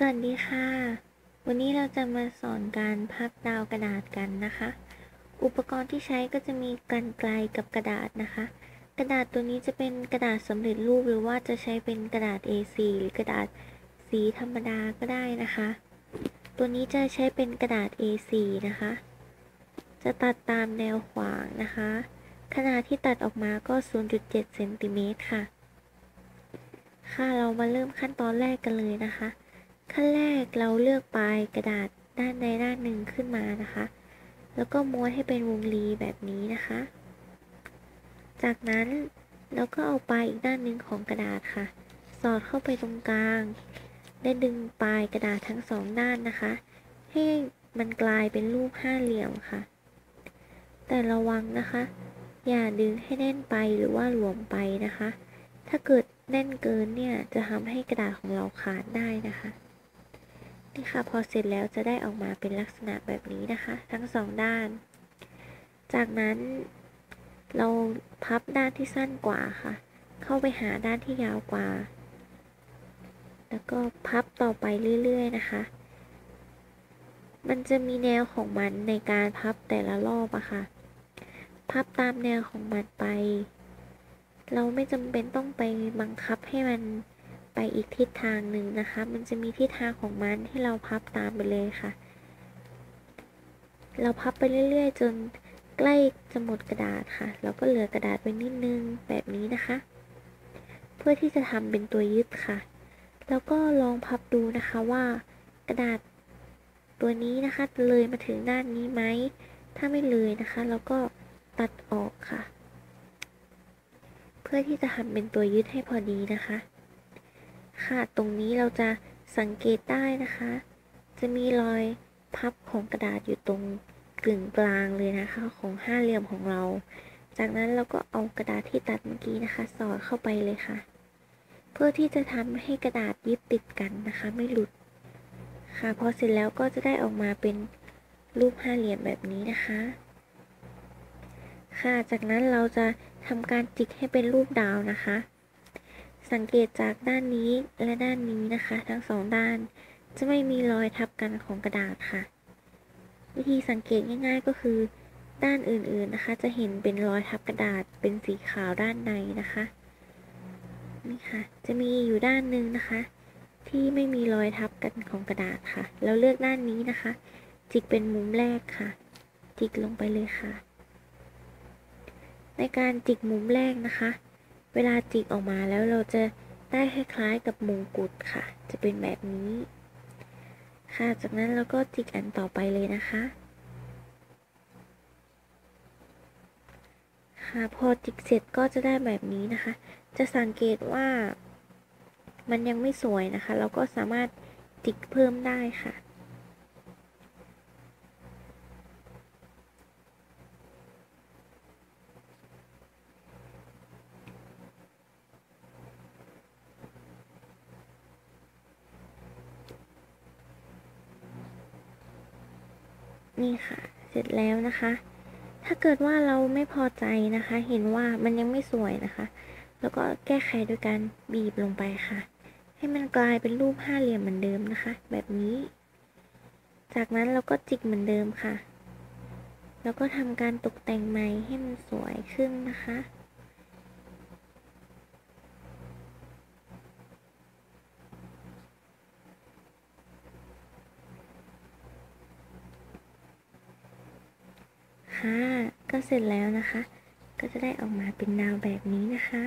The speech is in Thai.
สวัสดีค่ะ วันนี้เราจะมาสอนการพับดาวกระดาษกันนะคะ อุปกรณ์ที่ใช้ก็จะมีกรรไกรกับกระดาษนะคะ กระดาษตัวนี้จะเป็นกระดาษสำเร็จรูปหรือว่าจะใช้เป็นกระดาษ A4 หรือกระดาษสีธรรมดาก็ได้นะคะ ตัวนี้จะใช้เป็นกระดาษ A4 นะคะ จะตัดตามแนวขวางนะคะ ขนาดที่ตัดออกมาก็ 0.7เซนติเมตรค่ะ ค่ะเรามาเริ่มขั้นตอนแรกกันเลยนะคะ ขั้นแรกเราเลือกปลายกระดาษด้านใดด้านหนึ่งขึ้นมานะคะ แล้วก็ม้วนให้เป็นวงรีแบบนี้นะคะ จากนั้นเราก็เอาปลายอีกด้านหนึ่งของกระดาษค่ะ สอดเข้าไปตรงกลางได้ดึงปลายกระดาษทั้งสองด้านนะคะ ให้มันกลายเป็นรูปห้าเหลี่ยมค่ะ แต่ระวังนะคะ อย่าดึงให้แน่นไปหรือว่าหลวมไปนะคะ ถ้าเกิดแน่นเกินเนี่ยจะทำให้กระดาษของเราขาดได้นะคะ นี่ค่ะพอเสร็จแล้วจะได้ออกมาเป็นลักษณะแบบนี้นะคะ ทั้งสองด้าน จากนั้นเราพับด้านที่สั้นกว่าค่ะ เข้าไปหาด้านที่ยาวกว่า แล้วก็พับต่อไปเรื่อยๆนะคะ มันจะมีแนวของมันในการพับแต่ละรอบอะค่ะ พับตามแนวของมันไป เราไม่จำเป็นต้องไปบังคับให้มัน ไปอีกทิศทางหนึ่งนะคะ มันจะมีทิศทางของมันที่เราพับตามไปเลยค่ะ เราพับไปเรื่อย ๆ จนใกล้จะหมดกระดาษค่ะ เราก็เหลือกระดาษไว้นิดนึงแบบนี้นะคะ เพื่อที่จะทำเป็นตัวยึดค่ะ แล้วก็ลองพับดูนะคะว่ากระดาษตัวนี้นะคะเลยมาถึงด้านนี้ไหม ถ้าไม่เลยนะคะเราก็ตัดออกค่ะ เพื่อที่จะทำเป็นตัวยึดให้พอดีนะคะ ค่ะ ตรงนี้เราจะสังเกตได้นะคะ จะมีรอยพับของกระดาษอยู่ตรงกึ่งกลางเลยนะคะของห้าเหลี่ยมของเรา จากนั้นเราก็เอากระดาษที่ตัดเมื่อกี้นะคะ สอดเข้าไปเลยค่ะ เพื่อที่จะทำให้กระดาษยึดติดกันนะคะ ไม่หลุด ค่ะ พอเสร็จแล้วก็จะได้ออกมาเป็นรูปห้าเหลี่ยมแบบนี้นะคะ ค่ะ จากนั้นเราจะทำการจิกให้เป็นรูปดาวนะคะ สังเกตจากด้านนี้และด้านนี้นะคะ ทั้งสองด้าน จะไม่มีรอยทับกันของกระดาษค่ะ วิธีสังเกตง่าย ๆ ก็คือ ด้านอื่นๆนะคะ จะเห็นเป็นรอยทับกระดาษเป็นสีขาวด้านในนะคะนี่ค่ะ จะมีอยู่ด้านหนึ่งนะคะ ที่ไม่มีรอยทับกันของกระดาษค่ะ เราเลือกด้านนี้นะคะ จิกเป็นมุมแรกค่ะ จิกลงไปเลยค่ะ ในการจิกมุมแรกนะคะ เวลาจิกออกมาแล้วเราจะได้คล้ายๆกับมงกุฎค่ะ จะเป็นแบบนี้ ค่ะจากนั้นเราก็จิกอันต่อไปเลยนะคะ ค่ะพอจิกเสร็จก็จะได้แบบนี้นะคะ จะสังเกตว่ามันยังไม่สวยนะคะ เราก็สามารถจิกเพิ่มได้ค่ะ นี่ค่ะ เสร็จแล้วนะคะ ถ้าเกิดว่าเราไม่พอใจนะคะ เห็นว่ามันยังไม่สวยนะคะ แล้วก็แก้ไขโดยการบีบลงไปค่ะ ให้มันกลายเป็นรูปห้าเหลี่ยมเหมือนเดิมนะคะ แบบนี้ จากนั้นเราก็จิกเหมือนเดิมค่ะ แล้วก็ทำการตกแต่งใหม่ให้มันสวยขึ้นนะคะ ค่ะ ก็เสร็จแล้วนะคะ ก็จะได้ออกมาเป็นดาวแบบนี้นะคะ